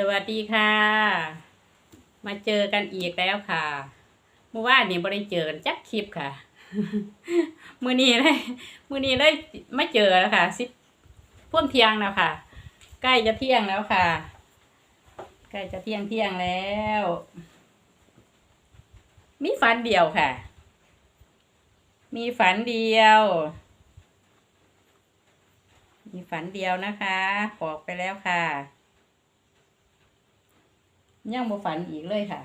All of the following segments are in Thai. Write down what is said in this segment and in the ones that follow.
สวัสดีค่ะ มาเจอกันอีกแล้วค่ะ เมื่อวานนี้บ่ได้เจอกันจักคลิปค่ะ มื้อนี้เลยมื้อนี้เลยมาเจอแล้วค่ะสิบพ่วงเที่ยงแล้วค่ะ ใกล้จะเที่ยงแล้วค่ะ ใกล้จะเที่ยงเที่ยงแล้ว มีฝันเดียวค่ะ มีฝันเดียว มีฝันเดียวนะคะ บอกไปแล้วค่ะ ยังบ่ฝันอีกเลยค่ะ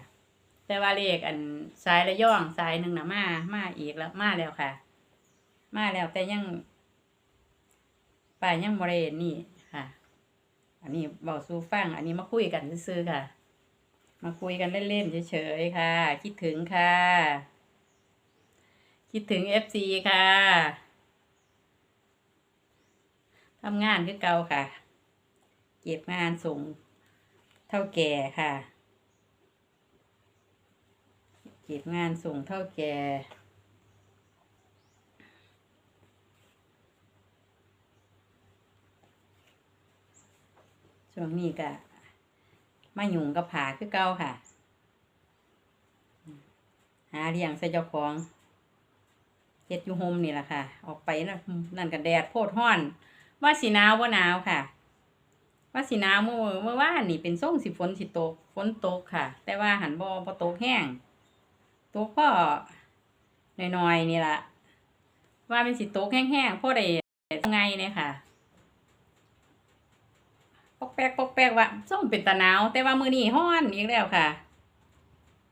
แต่ว่าเลขอันสายระย่องสายหนึ่งนะมา มาอีกแล้วมาแล้วค่ะ มาแล้วแต่ยังป่ายยังบ่ได้นี่ค่ะ อันนี้เบาสู่ฟัง อันนี้มาคุยกันซื่อค่ะ มาคุยกันเล่นๆเฉยๆค่ะ คิดถึงค่ะ คิดถึงเอฟซีค่ะทำงานคือเก่าค่ะ เก็บงานส่งเท่าแก่ค่ะ เก็บงานส่งเท่าแก่ช่วงนี้ก็มาหยุ่งกับผาคือเก่าค่ะ หาเลี้ยงใส่เจ้าของเฮ็ดอยู่โฮมนี่แหละค่ะ ออกไปนั่นนั่นก็แดดโพดห้อน ว่าสีหนาวว่าหนาวค่ะ ว่าสีหนาวเมื่อเมื่อวานนี่เป็นส่งสิฝนสิตกฝนตกค่ะ แต่ว่าหันบ่บ่ตกแห้ง ตกพ่อน้อยๆนี่ละว่าเป็นสิตกแห้งๆพ่อได้ไงเนี่ยค่ะปอกแปกปอกแปกว่าส่งเป็นตะนาว แต่ว่ามือนี้ฮ้อนอีกแล้วค่ะ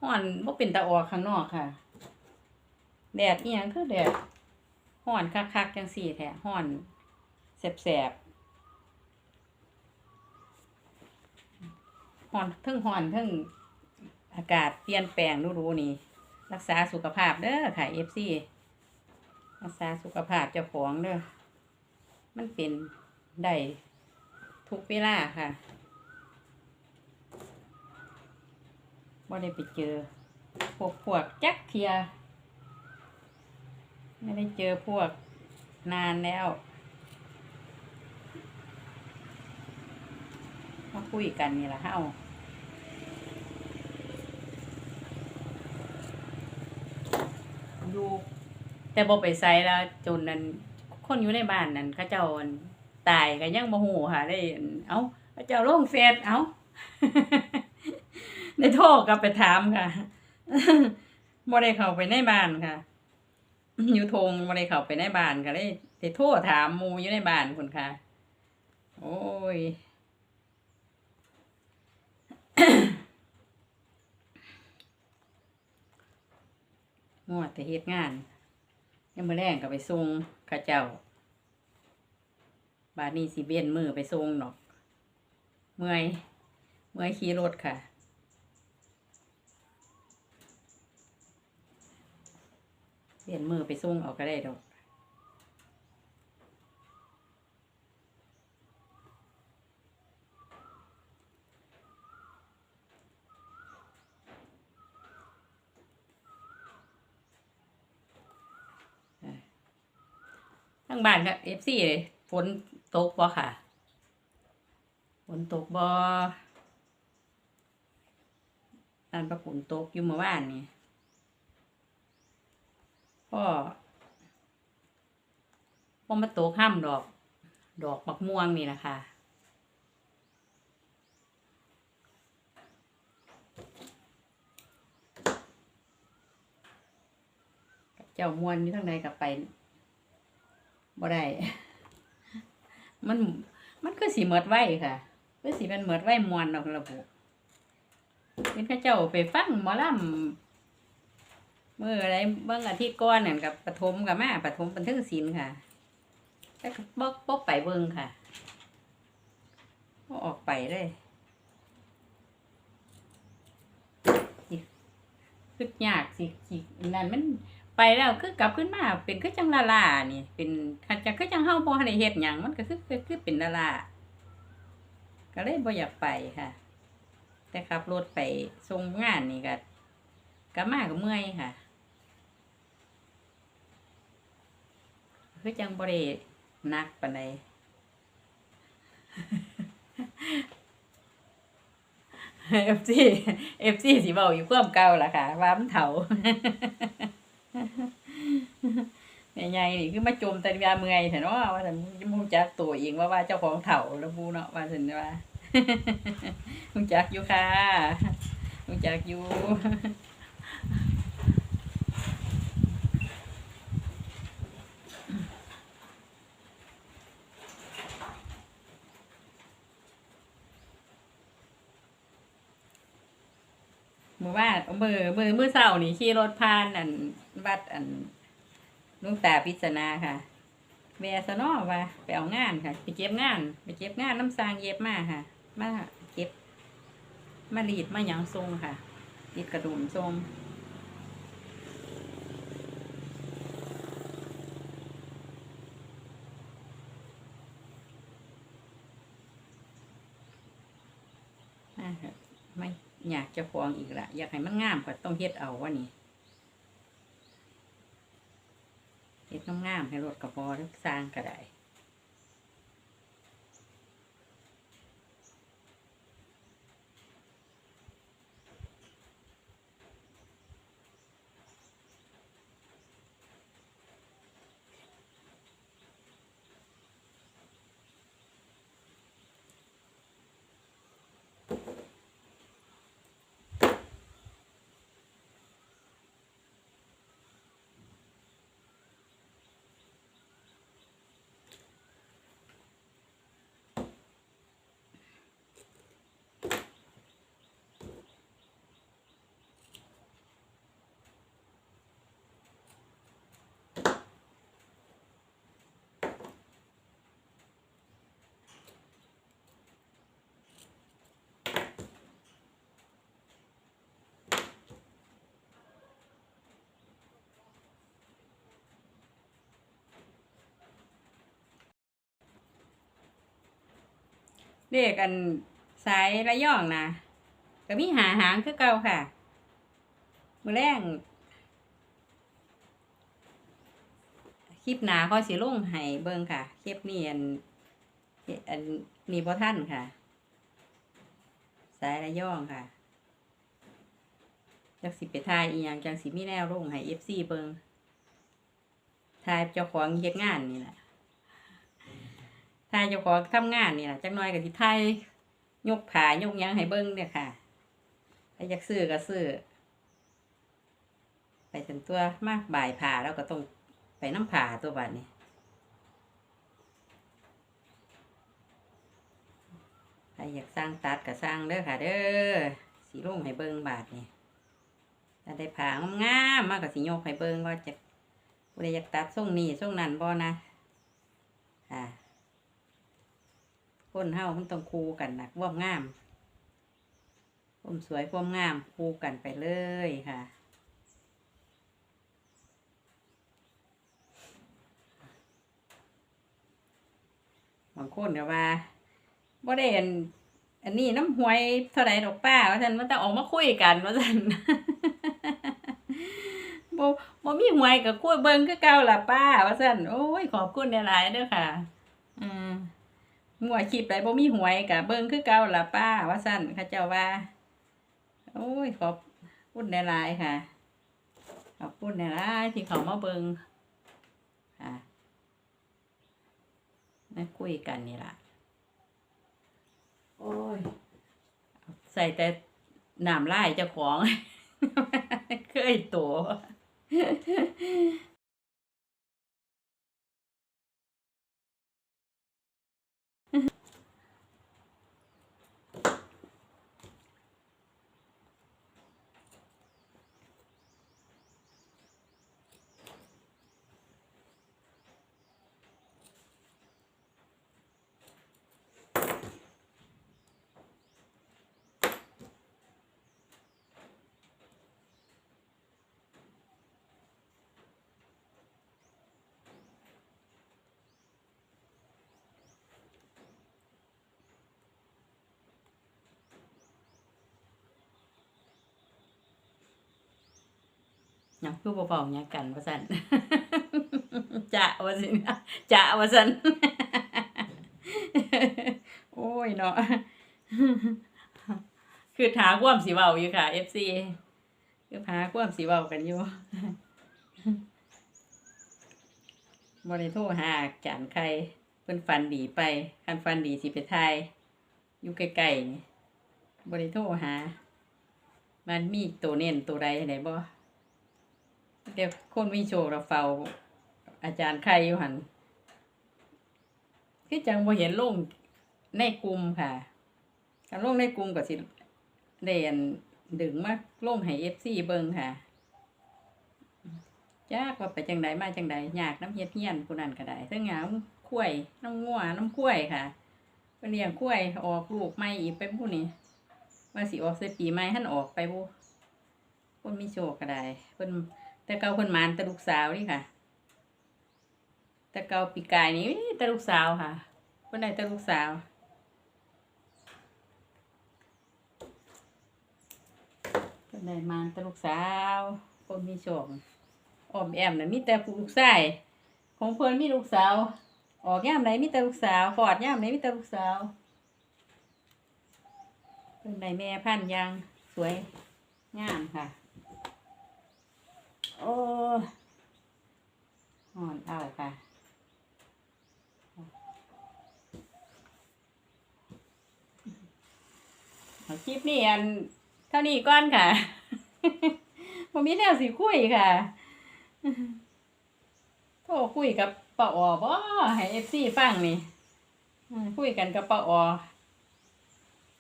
ฮ้อนบ่เป็นตะออกข้างนอกค่ะ แดดอีหยังคือแดดฮ้อนคักๆจังซี่แท้ฮ้อนแสบๆฮ้อนทั้งฮ้อนทั้งอากาศเปลี่ยนแปลงฤดูนี่ รักษาสุขภาพเด้อค่ะ FC รักษาสุขภาพเจ้าของเด้อมันเป็นได้ทุกเวลาค่ะบ่ได้ไปเจอพวกพวกจักเทีย ไม่ได้เจอพวกนานแล้วมาคุยกันนี่แหละเฮาอยู่ แต่บ่ไปไสแล้วจนนั้นคนอยู่ในบ้านนั้นเขาเจ้าวันตายก็ยังบ่ฮู้ค่ะได้เอ้าเขาเจ้าลงเฟซเอ้าได้โทรกลับไปถามค่ะบ่ได้เข้าไปในบ้านค่ะ อยู่ทงบ่ได้เข้าไปในบ้านก็เลยได้โทรถามหมู่อยู่ในบ้านพุ่นค่ะ โอ้ยงวดแต่เฮ็ดงาน ยังมือแรงก็ไปส่งข้าเจ้า บาดนี้สิเบียนมือไปส่งหนอก เมื่อย เมื่อยขี่รถค่ะเปลี่ยนมือไปส่งเอาก็ได้ดอก งบ้านก็เอฟซีเลยฝนตกบ่ค่ะฝนตกบ่นั่นประฝนตกอยู่เมื่อวานนี่พ่อพ่อมาตกห้ามดอก ดอกบักม่วงนี่นะคะเจ้ามวนนี่ทั้งใดกับไป บ่ได้ มัน มันคือสีเหมิดไว้ค่ะคือสีเป็นเหมิดไว้มวนดอกระบุเป็นข้าเจ้าไปฟังหมอลำมื่ออะไรเบิ่งอาทิตย์ก่อนนั่นกับปฐมกับแมาปฐมบันทึกศิลป์ค่ะแต่ก็บ่บ่ไปเบิ่งค่ะออกไปเลยคืดยากสิสินั่นมัน ไปแล้วคือกลับขึ้นมาเป็นคือจังลาลานี่ เป็นคันจะคือจังเฮาบ่ทันได้เฮ็ดหยังมันก็คือคือเป็นลาลาก็เลยบ่อยากไปค่ะ แต่ขับรถไปส่งงานนี่ก็กลับมาก็เมื่อยค่ะคือจังบ่ได้หนักปานใดเอฟซีเอฟซีสิเบาอยู่เพิ่มเก่าล่ะค่ะว่ามันเถา ใหญ่ๆนี่คือมาจมแต่ยาเมื่อยเถอะเนาะว่าแต่มูจักตัวเองว่าว่าเจ้าของเถาแล้วบูเนาะว่าถึงว่ามูจักอยู่ค่ะมูจักอยู่เมื่อวานมือมือมือเสาร์นี่ขี่รถผ่านอันวัดอัน ลุงตาพิจนาค่ะแวะซะเนอว่าไปเอางานค่ะ ไปเก็บงาน ไปเก็บงานน้ำสางเย็บมาค่ะมาเก็บมารีดมาหยังทรงค่ะรีดกระดุมทรงมาค่ะไม่อยากจะฟองอีกละอยากให้มันงามก็ต้องเฮ็ดเอาวะนี่เฮ็ด งามๆให้รถกระพอหรือสร้างก็ได้ เรียกกันสายระย่องนะก็มีหาหางคือเก่าค่ะมือแรงคลิปหนาเขาสิลงให้เบิ่งค่ะ คลิปนี้อันอันนี้บ่ท่านค่ะ สายระย่องค่ะจักสิไปทายอีหยังจังสิมีแนวลงให้ FC เบิ่งทายเจ้าของเฮ็ดงานนี่แหละ ถ้าเจ้าของทำงานนี่แหละจักหน่อยก็สิไทยยกผายกยังให้เบิ้งเนี่ยค่ะถ้าอยากซื้อก็ซื้อ ไปถึงตัวมากบ่ายผ่าแล้วก็ต้องไปน้ำผ่าตัวบาดนี้ใครอยากสร้างตัดก็สร้างเด้อค่ะ เด้อสีรุ่งให้เบิ้งบาทนี่ถ้าได้ผ่างามมากก็สิยกให้เบิ้งว่าจะบ่ได้อยากตัดทรงนี้ทรงนั้นบ่นะค่ะ คนเฮามันต้องคู่กันนะความงามความสวยความงามคู่กันไปเลยค่ะบางคนก็ว่าบ่ได้อันอันนี้น้ำหวยเท่าไรดอกป้าว่าท่านมันต้องออกมาคุยกันว่าท่านบ่บ่มีหวยกับคุยเบิ่งคือเก่าล่ะป้าว่าซั่นโอ้ยขอบคุณหลายๆเด้อค่ะ อืม หวยคลิปไรบ่มีหวยกะเบิ่งคือเก่าล่ะป้าว่าสั่นเขาเจ้าว่า โอ้ยขอบคุณในลายค่ะ ขอบคุณในลายที่เขามาเบิ่งค่ะมาคุยกันนี่ล่ะ โอ้ย ใส่แต่น้ำลายเจ้าของ เคยตัว ยังคือบ่เว้ายังกันว่าซั่นจะว่าสิจะว่าซั่นโอ้ยเนาะคือหาความสิเว้าอยู่ค่ะ FC คือหาความสิเว้ากันอยู่บ่ได้โทรหาอาจารย์ใครเพิ่นฟันดีไปคันฟันดีสิไปไทยอยู่ใกลๆบ่ได้โทรหา มันมีตัวเน้นตัวใดไหนบ่ เดี๋ยวคนมีโชคเราเฝ้า อาจารย์ใครอยู่หันคือจังบ่เห็นลงในกลุ่มค่ะถ้าลงในกลุ่มก็สิเรียนดึงมาลงให้ FC เบิงค่ะจักว่าไปจังใดมาจังใดยากน้ำเฮ็ดเฮียนผู้นั้นก็ได้เทั้งหยาข้วยน้ำงัวน้ำข้วยค่ะเพิ่นเลี้ยงข้วยออกลูกใหม่อีกไปผู้นี้ว่าสิออกใส่ปีใหม่หันออกไปบ่คนมีโชคก็ได้เพิ่น แต่เกาเพิ่นหมานต่ลูกสาวนี่ค่ะต่เกาปีกายนี้ต่ลูกสาวค่ะเพิ่นได้แต่ลูกสาวเพิ่นได้มาแต่ลูกสาวคนมีโชคอ้อมแอมน่ะมีแต่ผู้ลูกชายของเพิ่นมีลูกสาว ออกยามไหนมีแต่ลูกสาวฟอดยามไหนมีแต่ลูกสาวเพิ่นได้แม่พันยางสวยงามค่ะ โอ้หอนเอาค่ะ เอา คลิปนี้อันเท่านี้ก่อนค่ะผมมีแนวสิคุยค่ะ โทรคุยกับป้าออบ่ให้เอฟซีฟังนี่คุยกันกับป้าออ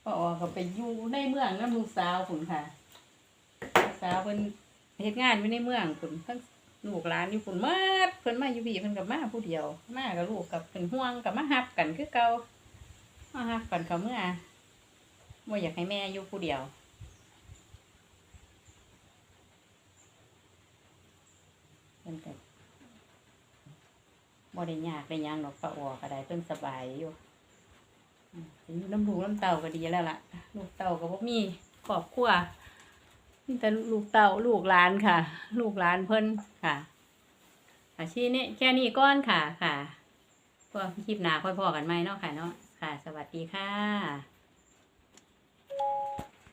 ป้าออก็ไปอยู่ในเมืองน้ำลูกสาวคุณค่ะลูกสาวเพิ่นเฮ็ดงานอยู่ในเมืองคุณทั้งลูกหลานอยู่คุณเมื่อเพิ่นมาอยู่พี่เพิ่นกับมาผู้เดียวมากับลูกกับเป็นห่วงกับมาฮับกันคือเก่ามาฮับกันเขาเมื่อ ว่อยากให้แม่อยู่ผู้เดียวเพิ่นก็บ่ได้ยากได้ยังดอกปะออก็ได้เพิ่นสบายอยู่เป็นอยู่น้ำลูกน้ำเต่าก็ดีแล้วล่ะ ลูกเต่าก็บ่มีครอบครัวมีแต่ลูกเต่าลูกหลานค่ะ ลูกหลานเพิ่นค่ะค่ะชี้นี้แค่นี้ก้อนค่ะค่ะก็คลิปหนาค่อยพอกันไหมเนาะค่ะเนาะค่ะ สวัสดีค่ะ